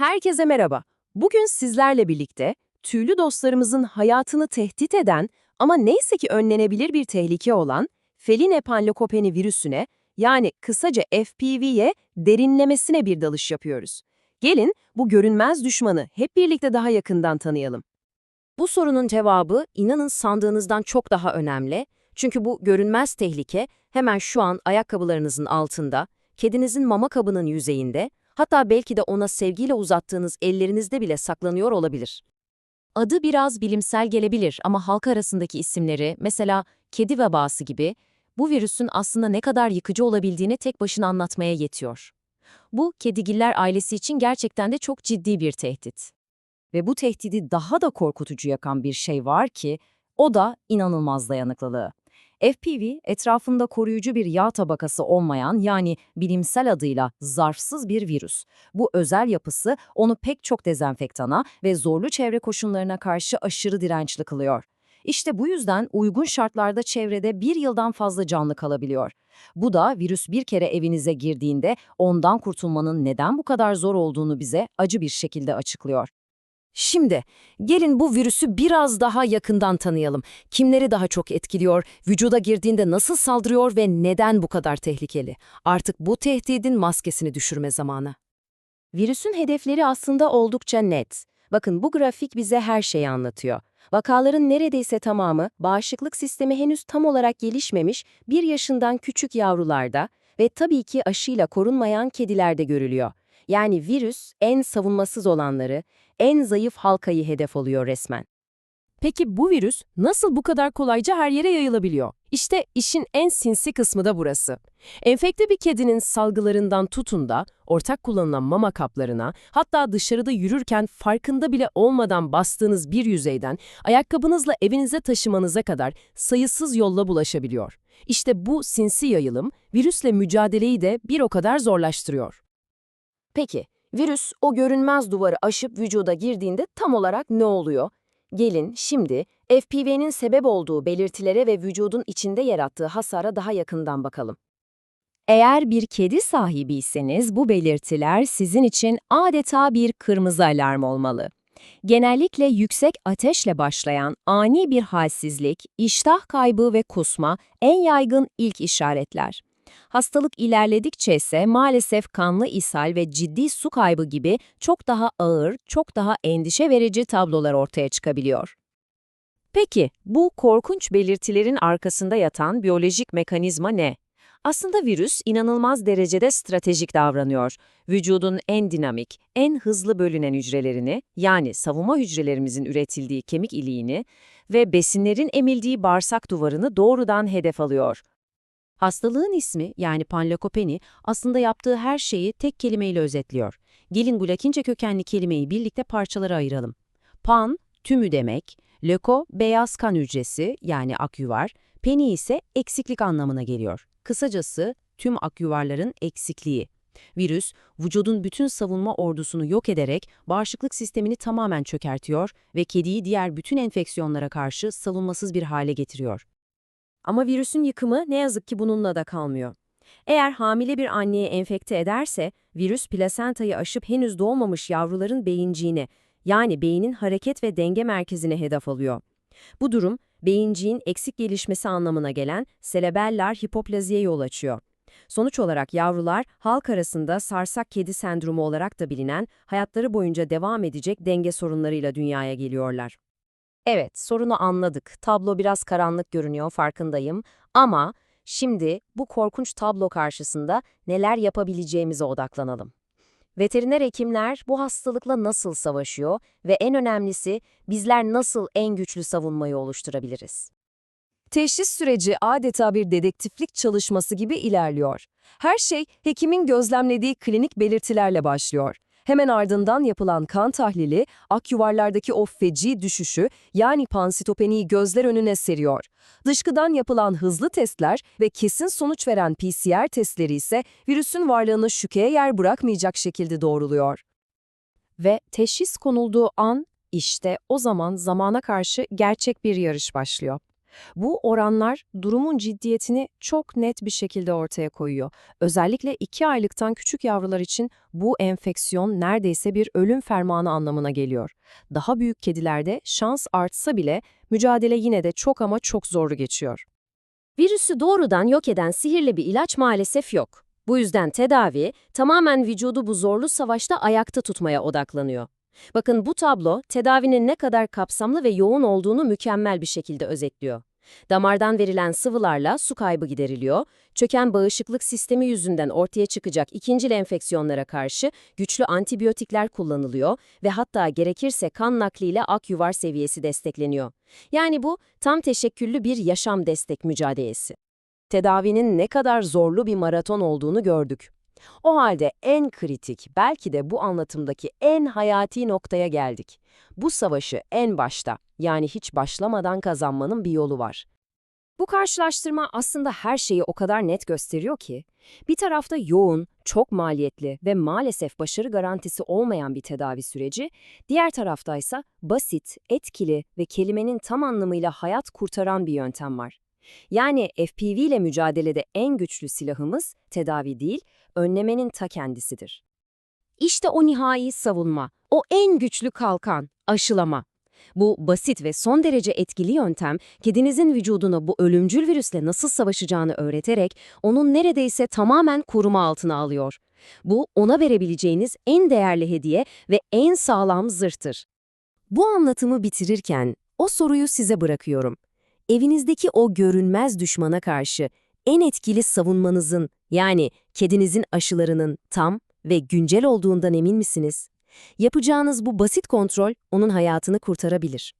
Herkese merhaba. Bugün sizlerle birlikte tüylü dostlarımızın hayatını tehdit eden ama neyse ki önlenebilir bir tehlike olan Feline panlokopeni virüsüne yani kısaca FPV'ye derinlemesine bir dalış yapıyoruz. Gelin bu görünmez düşmanı hep birlikte daha yakından tanıyalım. Bu sorunun cevabı inanın sandığınızdan çok daha önemli. Çünkü bu görünmez tehlike hemen şu an ayakkabılarınızın altında, kedinizin mama kabının yüzeyinde, hatta belki de ona sevgiyle uzattığınız ellerinizde bile saklanıyor olabilir. Adı biraz bilimsel gelebilir ama halk arasındaki isimleri, mesela kedi vebası gibi, bu virüsün aslında ne kadar yıkıcı olabildiğini tek başına anlatmaya yetiyor. Bu, kedigiller ailesi için gerçekten de çok ciddi bir tehdit. Ve bu tehdidi daha da korkutucu yakan bir şey var ki, o da inanılmaz dayanıklılığı. FPV, etrafında koruyucu bir yağ tabakası olmayan yani bilimsel adıyla zarfsız bir virüs. Bu özel yapısı onu pek çok dezenfektana ve zorlu çevre koşullarına karşı aşırı dirençli kılıyor. İşte bu yüzden uygun şartlarda çevrede bir yıldan fazla canlı kalabiliyor. Bu da virüs bir kere evinize girdiğinde ondan kurtulmanın neden bu kadar zor olduğunu bize acı bir şekilde açıklıyor. Şimdi gelin bu virüsü biraz daha yakından tanıyalım. Kimleri daha çok etkiliyor, vücuda girdiğinde nasıl saldırıyor ve neden bu kadar tehlikeli? Artık bu tehdidin maskesini düşürme zamanı. Virüsün hedefleri aslında oldukça net. Bakın bu grafik bize her şeyi anlatıyor. Vakaların neredeyse tamamı bağışıklık sistemi henüz tam olarak gelişmemiş bir yaşından küçük yavrularda ve tabii ki aşıyla korunmayan kedilerde görülüyor. Yani virüs en savunmasız olanları, en zayıf halkayı hedef oluyor resmen. Peki bu virüs nasıl bu kadar kolayca her yere yayılabiliyor? İşte işin en sinsi kısmı da burası. Enfekte bir kedinin salgılarından tutun da ortak kullanılan mama kaplarına, hatta dışarıda yürürken farkında bile olmadan bastığınız bir yüzeyden ayakkabınızla evinize taşımanıza kadar sayısız yolla bulaşabiliyor. İşte bu sinsi yayılım virüsle mücadeleyi de bir o kadar zorlaştırıyor. Peki, virüs o görünmez duvarı aşıp vücuda girdiğinde tam olarak ne oluyor? Gelin şimdi FPV'nin sebep olduğu belirtilere ve vücudun içinde yarattığı hasara daha yakından bakalım. Eğer bir kedi sahibiyseniz bu belirtiler sizin için adeta bir kırmızı alarm olmalı. Genellikle yüksek ateşle başlayan ani bir halsizlik, iştah kaybı ve kusma en yaygın ilk işaretler. Hastalık ilerledikçe ise maalesef kanlı ishal ve ciddi su kaybı gibi çok daha ağır, çok daha endişe verici tablolar ortaya çıkabiliyor. Peki, bu korkunç belirtilerin arkasında yatan biyolojik mekanizma ne? Aslında virüs inanılmaz derecede stratejik davranıyor. Vücudun en dinamik, en hızlı bölünen hücrelerini, yani savunma hücrelerimizin üretildiği kemik iliğini ve besinlerin emildiği bağırsak duvarını doğrudan hedef alıyor. Hastalığın ismi yani panlokopeni aslında yaptığı her şeyi tek kelimeyle özetliyor. Gelin bu Latince kökenli kelimeyi birlikte parçalara ayıralım. Pan, tümü demek, löko, beyaz kan hücresi yani akyuvar, peni ise eksiklik anlamına geliyor. Kısacası tüm akyuvarların eksikliği. Virüs, vücudun bütün savunma ordusunu yok ederek bağışıklık sistemini tamamen çökertiyor ve kediyi diğer bütün enfeksiyonlara karşı savunmasız bir hale getiriyor. Ama virüsün yıkımı ne yazık ki bununla da kalmıyor. Eğer hamile bir anneye enfekte ederse, virüs plasentayı aşıp henüz doğmamış yavruların beyinciğine, yani beynin hareket ve denge merkezine hedef alıyor. Bu durum, beyinciğin eksik gelişmesi anlamına gelen selebellar hipoplaziye yol açıyor. Sonuç olarak yavrular halk arasında sarsak kedi sendromu olarak da bilinen hayatları boyunca devam edecek denge sorunlarıyla dünyaya geliyorlar. Evet, sorunu anladık. Tablo biraz karanlık görünüyor, farkındayım. Ama şimdi bu korkunç tablo karşısında neler yapabileceğimize odaklanalım. Veteriner hekimler bu hastalıkla nasıl savaşıyor ve en önemlisi bizler nasıl en güçlü savunmayı oluşturabiliriz? Teşhis süreci adeta bir dedektiflik çalışması gibi ilerliyor. Her şey hekimin gözlemlediği klinik belirtilerle başlıyor. Hemen ardından yapılan kan tahlili, akyuvarlardaki o feci düşüşü yani pansitopeniyi gözler önüne seriyor. Dışkıdan yapılan hızlı testler ve kesin sonuç veren PCR testleri ise virüsün varlığını şüpheye yer bırakmayacak şekilde doğruluyor. Ve teşhis konulduğu an işte o zaman zamana karşı gerçek bir yarış başlıyor. Bu oranlar durumun ciddiyetini çok net bir şekilde ortaya koyuyor. Özellikle 2 aylıktan küçük yavrular için bu enfeksiyon neredeyse bir ölüm fermanı anlamına geliyor. Daha büyük kedilerde şans artsa bile mücadele yine de çok ama çok zorlu geçiyor. Virüsü doğrudan yok eden sihirli bir ilaç maalesef yok. Bu yüzden tedavi tamamen vücudu bu zorlu savaşta ayakta tutmaya odaklanıyor. Bakın bu tablo tedavinin ne kadar kapsamlı ve yoğun olduğunu mükemmel bir şekilde özetliyor. Damardan verilen sıvılarla su kaybı gideriliyor, çöken bağışıklık sistemi yüzünden ortaya çıkacak ikincil enfeksiyonlara karşı güçlü antibiyotikler kullanılıyor ve hatta gerekirse kan nakliyle akyuvar seviyesi destekleniyor. Yani bu tam teşekküllü bir yaşam destek mücadelesi. Tedavinin ne kadar zorlu bir maraton olduğunu gördük. O halde en kritik, belki de bu anlatımdaki en hayati noktaya geldik. Bu savaşı en başta, yani hiç başlamadan kazanmanın bir yolu var. Bu karşılaştırma aslında her şeyi o kadar net gösteriyor ki, bir tarafta yoğun, çok maliyetli ve maalesef başarı garantisi olmayan bir tedavi süreci, diğer taraftaysa basit, etkili ve kelimenin tam anlamıyla hayat kurtaran bir yöntem var. Yani FPV ile mücadelede en güçlü silahımız tedavi değil, önlemenin ta kendisidir. İşte o nihai savunma, o en güçlü kalkan, aşılama. Bu basit ve son derece etkili yöntem, kedinizin vücuduna bu ölümcül virüsle nasıl savaşacağını öğreterek onun neredeyse tamamen koruma altına alıyor. Bu ona verebileceğiniz en değerli hediye ve en sağlam zırhtır. Bu anlatımı bitirirken o soruyu size bırakıyorum. Evinizdeki o görünmez düşmana karşı en etkili savunmanızın yani kedinizin aşılarının tam ve güncel olduğundan emin misiniz? Yapacağınız bu basit kontrol onun hayatını kurtarabilir.